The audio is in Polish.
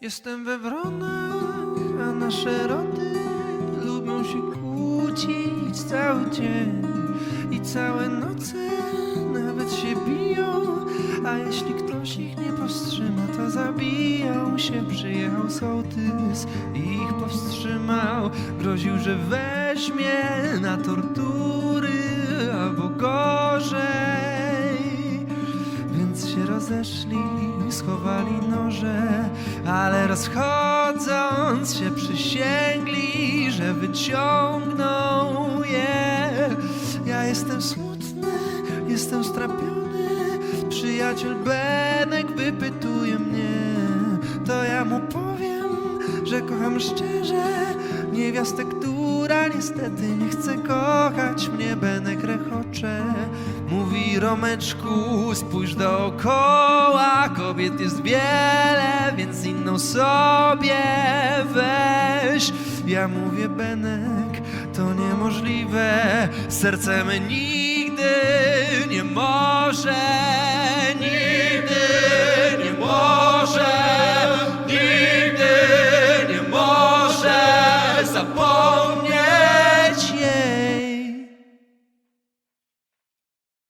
Jestem we wronach, a nasze rody lubią się kłócić cały dzień i całe noce nawet się biją, a jeśli ktoś ich nie powstrzyma, to zabiją się. Przyjechał sołtys i ich powstrzymał, groził, że weźmie na tortury albo gorzej. Więc się rozeszli, schowali noże, ale rozchodząc się przysięgli, że wyciągną je. Ja jestem smutny, jestem strapiony, przyjaciel Benek wypytuje mnie, to ja mu powiem, że kocham szczerze niewiastę, która niestety nie chce kochać mnie. Benek rechocze, Romeczku, spójrz dookoła Kobiet jest wiele, więc inną sobie weź. Ja mówię Benek, to niemożliwe Serce my nigdy nie może Nigdy nie może Nigdy nie może zapomnieć.